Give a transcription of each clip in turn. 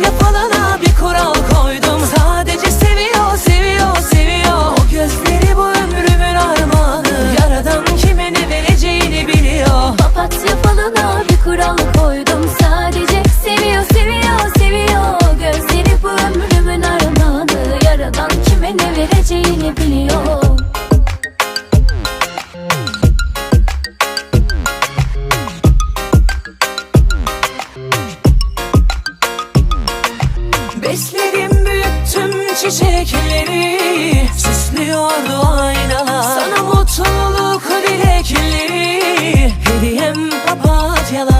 yapılana bir kural koydum. Sadece seviyor seviyor Süsledim büyüttüm çiçekleri Süslüyordu aynalar Sana mutluluk dilekleri Hediyem papatyalar.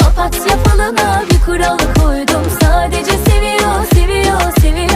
Papatya falına bir kural koydum. Sadece seviyor, seviyor, seviyor.